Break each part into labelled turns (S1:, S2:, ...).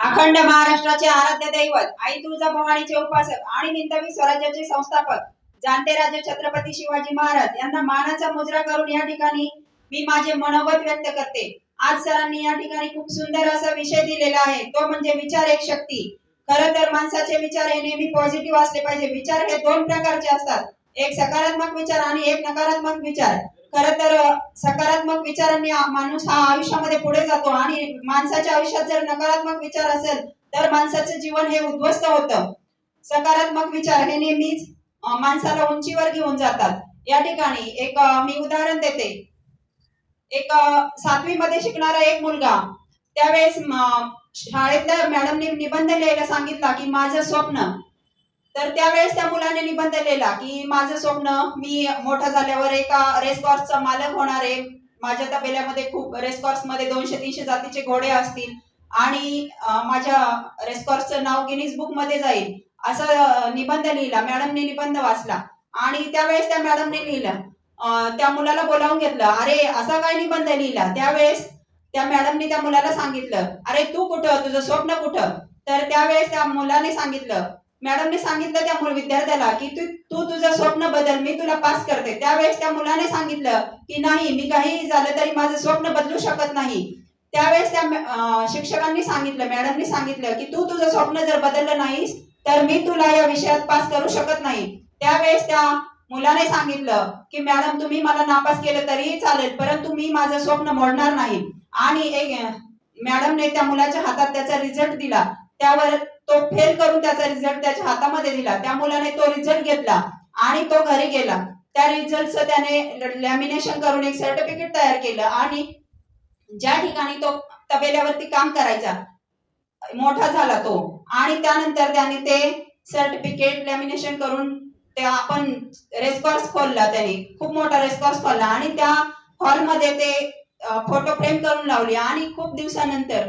S1: अखंड महाराष्ट्राचे आराध्य दैवत आई तुळजा भवानीचे उपासक आणि हिंदवी स्वराज्याचे संस्थापक जाणते राजे छत्रपती शिवाजी महाराज यांना मानाचा मुजरा करून या ठिकाणी मी माझे मनोगत व्यक्त करते. आज सरांनी या ठिकाणी खूप सुंदर असा विषय दिलेला आहे. तो म्हणजे विचार एक शक्ती. खर तर माणसाचे विचार हे नेहमी पॉझिटिव्ह असले पाहिजे. विचार हे दोन प्रकारचे असतात. एक सकारात्मक विचार आणि एक नकारात्मक विचार. खरं तर सकारात्मक विचारांनी माणूस हा आयुष्यामध्ये पुढे जातो आणि माणसाच्या आयुष्यात जर नकारात्मक विचार असेल तर माणसाचं जीवन हे उद्ध्वस्त होतं. सकारात्मक विचार हे नेहमीच माणसाला उंचीवर घेऊन जातात. या ठिकाणी एक मी उदाहरण देते. एक सातवी मध्ये शिकणारा एक मुलगा त्यावेळेस शाळेतल्या मॅडमने निबंध लिहायला सांगितला की माझं स्वप्न तर त्यावेळेस त्या मुलाने निबंध लिहिला की माझं स्वप्न मी मोठा झाल्यावर एका रेसकॉर्सचा चा मालक होणार आहे. माझ्या तबेल्यामध्ये खूप रेसकॉर्समध्ये दोनशे तीनशे जातीचे घोडे असतील आणि माझ्या रेसकॉर्सचं नाव गिनीज बुकमध्ये जाईल. असं निबंध लिहिला. मॅडमने निबंध वाचला. आणि त्यावेळेस त्या मॅडमने लिहिलं त्या मुलाला बोलावून घेतलं अरे असा काय निबंध लिहिला? त्यावेळेस त्या मॅडमने त्या मुलाला सांगितलं अरे तू कुठं? तुझं स्वप्न कुठं? तर त्यावेळेस त्या मुलाने सांगितलं मॅडमने सांगितलं त्या विद्यार्थ्याला की तू तू तुझं स्वप्न बदल मी तुला पास करते. त्यावेळेस त्या मुलाने सांगितलं की नाही मी काही झालं तरी माझं स्वप्न बदलू शकत नाही. त्यावेळेस त्या शिक्षकांनी सांगितलं मॅडमने सांगितलं की तू तुझं स्वप्न जर बदललं नाहीस तर मी तुला या विषयात पास करू शकत नाही. त्यावेळेस त्या मुलाने सांगितलं की मॅडम तुम्ही मला नापास केलं तरीही चालेल परंतु मी माझं स्वप्न मोडणार नाही. आणि एक मॅडमने त्या मुलाच्या हातात त्याचा रिझल्ट दिला. त्यावर तो फेल करून त्याचा रिझल्ट त्याच्या हातामध्ये दिला. त्या मुलाने तो रिझल्ट घेतला आणि तो घरी गेला. त्या रिझल्टचं त्याने लॅमिनेशन करून एक सर्टिफिकेट तयार केलं आणि ज्या ठिकाणी तो तबेल्यावरती काम करायचा मोठा झाला तो आणि त्यानंतर त्याने ते सर्टिफिकेट लॅमिनेशन करून ते आपण रेस्कॉर्स खोलला त्याने. खूप मोठा रेस्कॉर्स खोलला आणि त्या हॉलमध्ये ते फोटो फ्रेम करून लावली. आणि खूप दिवसानंतर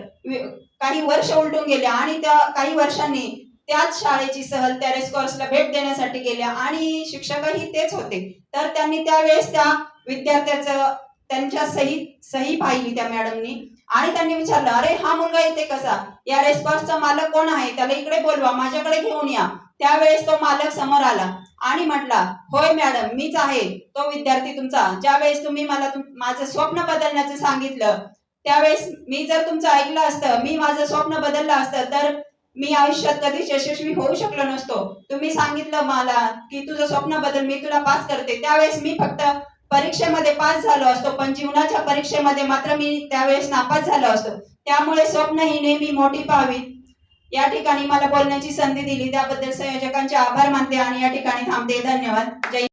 S1: काही वर्ष उलटून गेले. आणि त्या काही वर्षांनी त्याच शाळेची सहल त्या रेस्कॉर्सला भेट देण्यासाठी गेल्या. आणि शिक्षकही तेच होते. तर त्यांनी त्यावेळेस त्या विद्यार्थ्याचं त्यांच्या सही सही पाहिली त्या मॅडमनी आणि त्यांनी विचारलं अरे हा मुलगा येते कसा? या रेस्कॉर्सचा मालक कोण आहे? त्याला इकडे बोलवा माझ्याकडे घेऊन या. त्यावेळेस तो मालक समोर आला आणि म्हटला होय मॅडम मीच आहे. तो विद्यार्थी तुमचा. ज्यावेळेस तुम्ही मला माझं स्वप्न बदलण्याचं सांगितलं त्यावेळेस मी जर तुमचं ऐकलं असतं मी माझं स्वप्न बदललं असतं तर मी आयुष्यात कधीच यशस्वी होऊ शकलो नसतो. तुम्ही सांगितलं मला की तुझं स्वप्न बदल मी तुला पास करते. त्यावेळेस मी फक्त परीक्षेमध्ये पास झालो असतो पण जीवनाच्या परीक्षेमध्ये मात्र मी त्यावेळेस नापास झालो असतो. त्यामुळे स्वप्न ही नेहमी मोठी पाहावी. या ठिकाणी मला बोलण्याची संधी दिली. त्याबद्दल संयोजकांचे आभार मानते आणि या ठिकाणी थांबते. धन्यवाद. जय